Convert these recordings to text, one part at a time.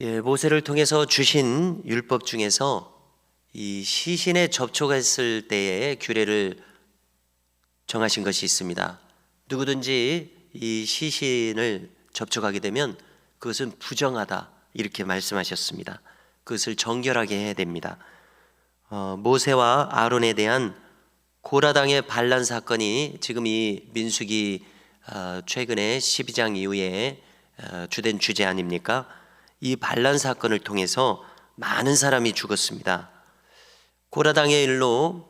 예, 모세를 통해서 주신 율법 중에서 이 시신에 접촉했을 때의 규례를 정하신 것이 있습니다. 누구든지 이 시신을 접촉하게 되면 그것은 부정하다 이렇게 말씀하셨습니다. 그것을 정결하게 해야 됩니다. 어, 모세와 아론에 대한 고라당의 반란 사건이 지금 이 민수기 어, 최근에 12장 이후에 어, 주된 주제 아닙니까? 이 반란 사건을 통해서 많은 사람이 죽었습니다. 고라당의 일로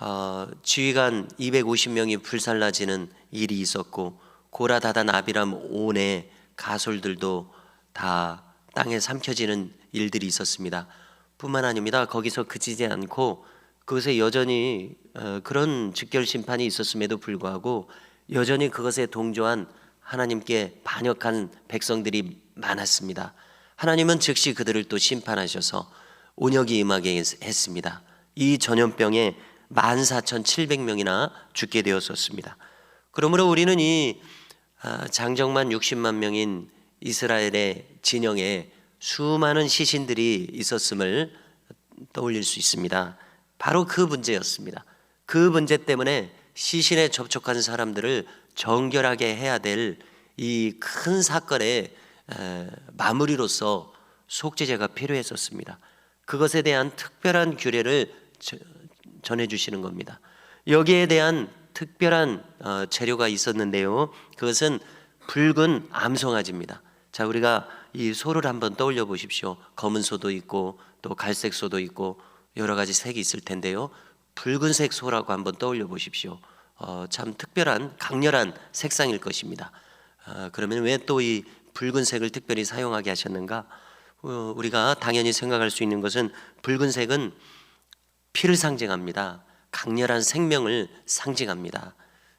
어, 지휘관 250명이 불살라지는 일이 있었고 고라다단 아비람 온의 가솔들도 다 땅에 삼켜지는 일들이 있었습니다. 뿐만 아닙니다. 거기서 그치지 않고 그것에 여전히 어, 그런 직결 심판이 있었음에도 불구하고 여전히 그것에 동조한 하나님께 반역한 백성들이 많았습니다. 하나님은 즉시 그들을 또 심판하셔서 온역이 임하게 했- 했습니다. 이 전염병에 14,700명이나 죽게 되었었습니다. 그러므로 우리는 이 아, 장정만 60만 명인 이스라엘의 진영에 수많은 시신들이 있었음을 떠올릴 수 있습니다. 바로 그 문제였습니다. 그 문제 때문에 시신에 접촉한 사람들을 정결하게 해야 될 이 큰 사건의 에, 마무리로서 속죄제가 필요했었습니다. 그것에 대한 특별한 규례를 저- 전해 주시는 겁니다. 여기에 대한 특별한 어, 재료가 있었는데요. 그것은 붉은 암송아지입니다. 자, 우리가 이 소를 한번 떠올려 보십시오. 검은 소도 있고 또 갈색 소도 있고 여러 가지 색이 있을 텐데요. 붉은색 소라고 한번 떠올려 보십시오. 어, 참 특별한 강렬한 색상일 것입니다. 어, 그러면 왜 또 이 붉은색을 특별히 사용하게 하셨는가? 어, 우리가 당연히 생각할 수 있는 것은 붉은색은 피를 상징합니다. 강렬한 생명을 상징합니다.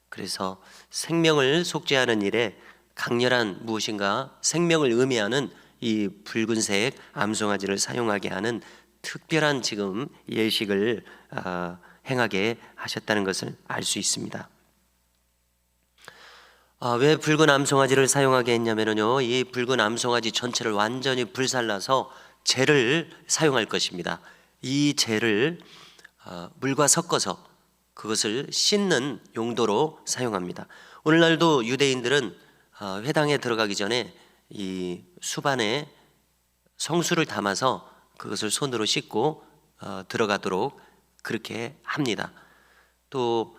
그래서 생명을 속죄하는 일에 강렬한 무엇인가 생명을 의미하는 이 붉은색 암송아지를 사용하게 하는 특별한 지금 예식을 아, 행하게 하셨다는 것을 알 수 있습니다. 아, 왜 붉은 암송아지를 사용하게 했냐면요, 이 붉은 암송아지 전체를 완전히 불살라서 재를 사용할 것입니다. 이 재를 아, 물과 섞어서 그것을 씻는 용도로 사용합니다. 오늘날도 유대인들은 아, 회당에 들어가기 전에 이 수반에 성수를 담아서 그것을 손으로 씻고 어, 들어가도록 그렇게 합니다. 또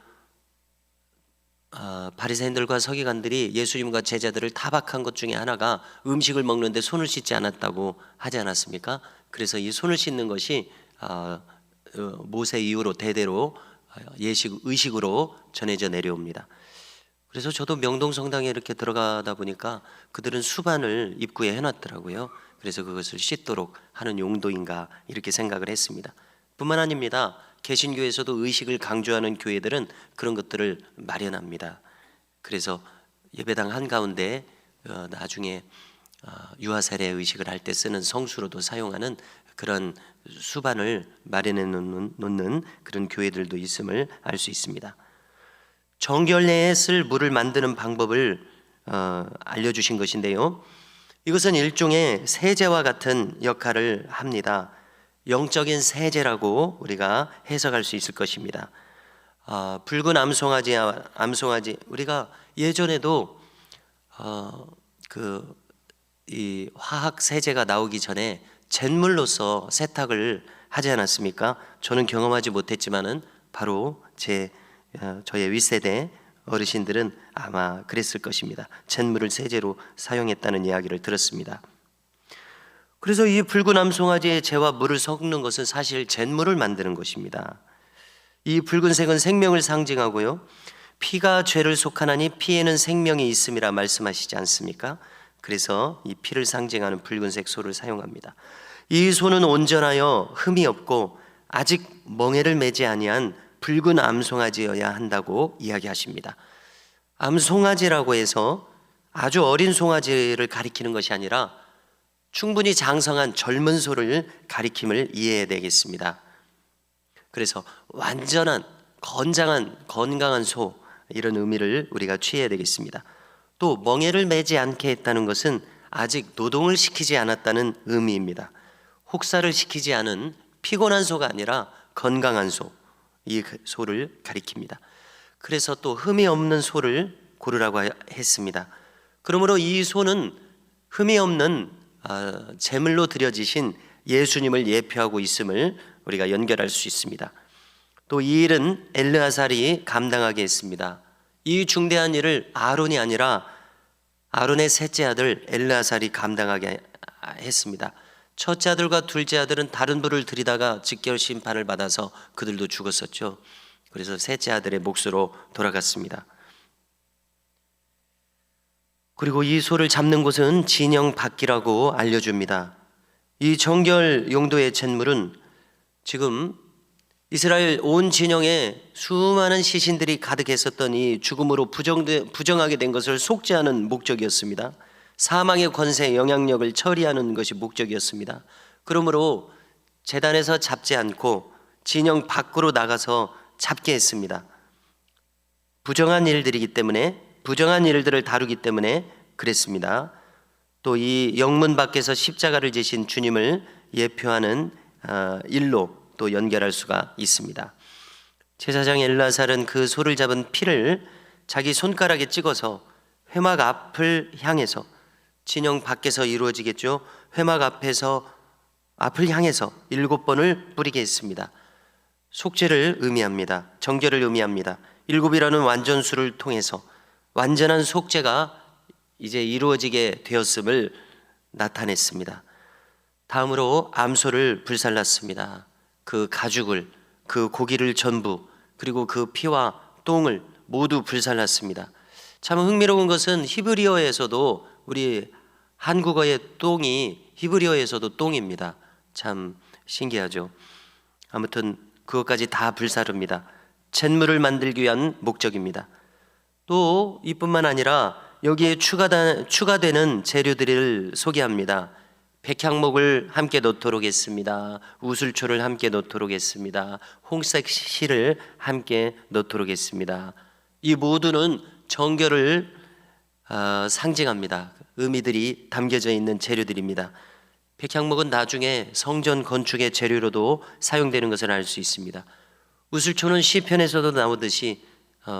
어, 바리새인들과 서기관들이 예수님과 제자들을 타박한 것 중에 하나가 음식을 먹는데 손을 씻지 않았다고 하지 않았습니까? 그래서 이 손을 씻는 것이 어, 어, 모세 이후로 대대로 어, 예식 의식으로 전해져 내려옵니다. 그래서 저도 명동 성당에 이렇게 들어가다 보니까 그들은 수반을 입구에 해놨더라고요. 그래서 그것을 씻도록 하는 용도인가 이렇게 생각을 했습니다. 뿐만 아닙니다. 개신교에서도 의식을 강조하는 교회들은 그런 것들을 마련합니다. 그래서 예배당 한 가운데 어, 나중에 어, 유아 세례 의식을 할 때 쓰는 성수로도 사용하는 그런 수반을 마련해 놓는, 그런 교회들도 있음을 알 수 있습니다. 정결 내에 쓸 물을 만드는 방법을 어, 알려주신 것인데요. 이것은 일종의 세제와 같은 역할을 합니다. 영적인 세제라고 우리가 해석할 수 있을 것입니다. 아, 붉은 암송아지, 암송아지 우리가 예전에도 어, 그이 화학 세제가 나오기 전에 잿물로서 세탁을 하지 않았습니까? 저는 경험하지 못했지만은 바로 제 어, 저의 윗세대 어르신들은 아마 그랬을 것입니다. 잿물을 세제로 사용했다는 이야기를 들었습니다. 그래서 이 붉은 암송아지의 재와 물을 섞는 것은 사실 잿물을 만드는 것입니다. 이 붉은색은 생명을 상징하고요. 피가 죄를 속하나니 피에는 생명이 있음이라 말씀하시지 않습니까? 그래서 이 피를 상징하는 붉은색 소를 사용합니다. 이 소는 온전하여 흠이 없고 아직 멍에를 매지 아니한 붉은 암송아지여야 한다고 이야기하십니다. 암송아지라고 해서 아주 어린 송아지를 가리키는 것이 아니라 충분히 장성한 젊은 소를 가리킴을 이해해야 되겠습니다. 그래서 완전한 건장한 건강한 소 이런 의미를 우리가 취해야 되겠습니다. 또 멍에를 매지 않게 했다는 것은 아직 노동을 시키지 않았다는 의미입니다. 혹사를 시키지 않은 피곤한 소가 아니라 건강한 소, 이 소를 가리킵니다. 그래서 또 흠이 없는 소를 고르라고 했습니다. 그러므로 이 소는 흠이 없는 아, 제물로 드려지신 예수님을 예표하고 있음을 우리가 연결할 수 있습니다. 또 이 일은 엘르아살이 감당하게 했습니다. 이 중대한 일을 아론이 아니라 아론의 셋째 아들 엘르아살이 감당하게 했습니다. 첫째 아들과 둘째 아들은 다른 불을 들이다가 직결 심판을 받아서 그들도 죽었었죠. 그래서 셋째 아들의 몫으로 돌아갔습니다. 그리고 이 소를 잡는 곳은 진영 밖이라고 알려줍니다. 이 정결 용도의 잿물은 지금 이스라엘 온 진영에 수많은 시신들이 가득했었던 이 죽음으로 부정되, 부정하게 된 것을 속죄하는 목적이었습니다. 사망의 권세, 영향력을 처리하는 것이 목적이었습니다. 그러므로 재단에서 잡지 않고 진영 밖으로 나가서 잡게 했습니다. 부정한 일들이기 때문에 부정한 일들을 다루기 때문에 그랬습니다. 또 이 영문 밖에서 십자가를 지신 주님을 예표하는 어, 일로 또 연결할 수가 있습니다. 제사장 엘라살은 그 소를 잡은 피를 자기 손가락에 찍어서 회막 앞을 향해서 진영 밖에서 이루어지겠죠. 회막 앞에서 앞을 향해서 일곱 번을 뿌리게 했습니다. 속죄를 의미합니다. 정결을 의미합니다. 일곱이라는 완전수를 통해서 완전한 속죄가 이제 이루어지게 되었음을 나타냈습니다. 다음으로 암소를 불살랐습니다. 그 가죽을, 그 고기를 전부, 그리고 그 피와 똥을 모두 불살랐습니다. 참 흥미로운 것은 히브리어에서도 우리 한국어의 똥이 히브리어에서도 똥입니다. 참 신기하죠. 아무튼 그것까지 다 불사릅니다. 잿물을 만들기 위한 목적입니다. 또 이뿐만 아니라 여기에 추가다, 추가되는 재료들을 소개합니다. 백향목을 함께 넣도록 했습니다. 우슬초를 함께 넣도록 했습니다. 홍색 실을 함께 넣도록 했습니다. 이 모두는 정결을 어, 상징합니다. 의미들이 담겨져 있는 재료들입니다. 백향목은 나중에 성전 건축의 재료로도 사용되는 것을 알 수 있습니다. 우슬초는 시편에서도 나오듯이 어,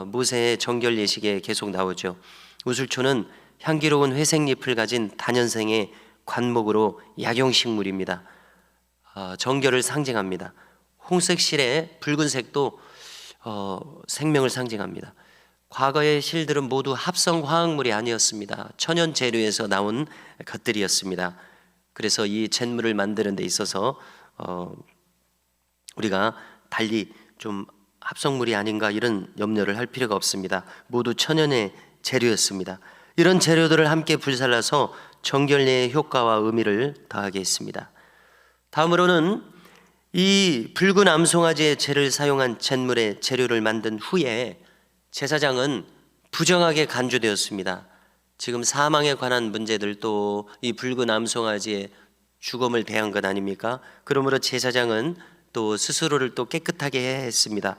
모세의 정결 예식에 계속 나오죠. 우슬초는 향기로운 회색잎을 가진 단연생의 관목으로 약용식물입니다. 어, 정결을 상징합니다. 홍색 실의 붉은색도 어, 생명을 상징합니다. 과거의 실들은 모두 합성 화학물이 아니었습니다. 천연 재료에서 나온 것들이었습니다. 그래서 이 잿물을 만드는 데 있어서 어, 우리가 달리 좀 합성물이 아닌가 이런 염려를 할 필요가 없습니다. 모두 천연의 재료였습니다. 이런 재료들을 함께 불살라서 정결례의 효과와 의미를 더하게 했습니다. 다음으로는 이 붉은 암송아지의 재를 사용한 잿물의 재료를 만든 후에 제사장은 부정하게 간주되었습니다. 지금 사망에 관한 문제들도 이 붉은 암송아지의 죽음을 대한 것 아닙니까? 그러므로 제사장은 또 스스로를 또 깨끗하게 했습니다.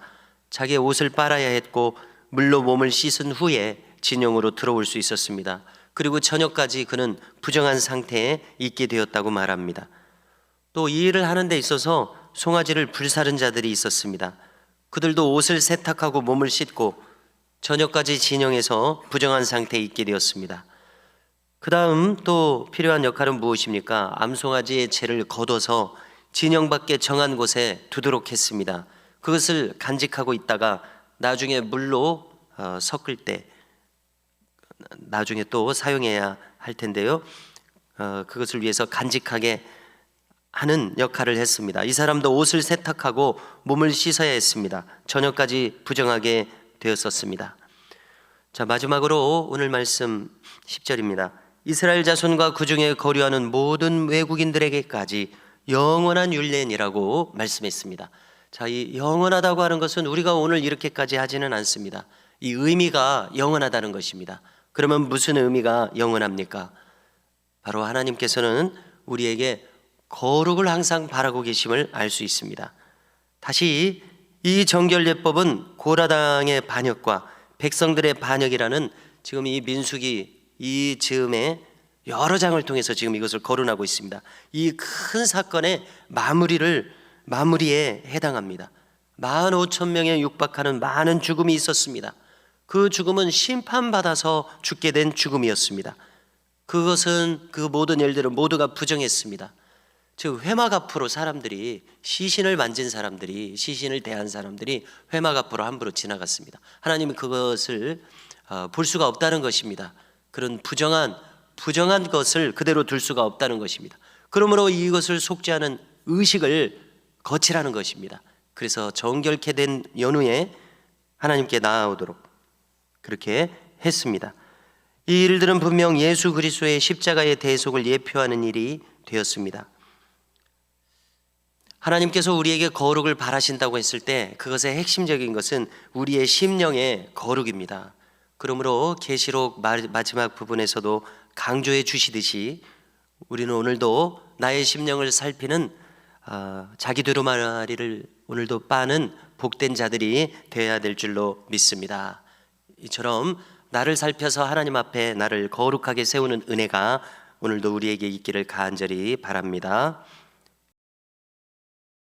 자기의 옷을 빨아야 했고 물로 몸을 씻은 후에 진영으로 들어올 수 있었습니다. 그리고 저녁까지 그는 부정한 상태에 있게 되었다고 말합니다. 또 이 일을 하는 데 있어서 송아지를 불사른 자들이 있었습니다. 그들도 옷을 세탁하고 몸을 씻고 저녁까지 진영에서 부정한 상태에 있게 되었습니다. 그 다음 또 필요한 역할은 무엇입니까? 암송아지의 채를 걷어서 진영 밖에 정한 곳에 두도록 했습니다. 그것을 간직하고 있다가 나중에 물로 어, 섞을 때 나중에 또 사용해야 할 텐데요. 어, 그것을 위해서 간직하게 하는 역할을 했습니다. 이 사람도 옷을 세탁하고 몸을 씻어야 했습니다. 저녁까지 부정하게 되었었습니다. 자, 마지막으로 오늘 말씀 10절입니다. 이스라엘 자손과 그 중에 거류하는 모든 외국인들에게까지 영원한 율례니라고 말씀했습니다. 자, 이 영원하다고 하는 것은 우리가 오늘 이렇게까지 하지는 않습니다. 이 의미가 영원하다는 것입니다. 그러면 무슨 의미가 영원합니까? 바로 하나님께서는 우리에게 거룩을 항상 바라고 계심을 알 수 있습니다. 다시 이 정결예법은 고라당의 반역과 백성들의 반역이라는 지금 이 민숙이 이 즈음에 여러 장을 통해서 지금 이것을 거론하고 있습니다. 이 큰 사건의 마무리를 마무리에 해당합니다. 만 오천 명에 육박하는 많은 죽음이 있었습니다. 그 죽음은 심판받아서 죽게 된 죽음이었습니다. 그것은 그 모든 일들을 모두가 부정했습니다. 즉 회막 앞으로 사람들이 시신을 만진 사람들이 시신을 대한 사람들이 회막 앞으로 함부로 지나갔습니다. 하나님은 그것을 어, 볼 수가 없다는 것입니다. 그런 부정한 부정한 것을 그대로 둘 수가 없다는 것입니다. 그러므로 이것을 속죄하는 의식을 거치라는 것입니다. 그래서 정결케 된 연후에 하나님께 나아오도록 그렇게 했습니다. 이 일들은 분명 예수 그리스도의 십자가의 대속을 예표하는 일이 되었습니다. 하나님께서 우리에게 거룩을 바라신다고 했을 때 그것의 핵심적인 것은 우리의 심령의 거룩입니다. 그러므로 계시록 마지막 부분에서도 강조해 주시듯이 우리는 오늘도 나의 심령을 살피는 어, 자기대로 말하리를 오늘도 빠는 복된 자들이 되어야 될 줄로 믿습니다. 이처럼 나를 살펴서 하나님 앞에 나를 거룩하게 세우는 은혜가 오늘도 우리에게 있기를 간절히 바랍니다.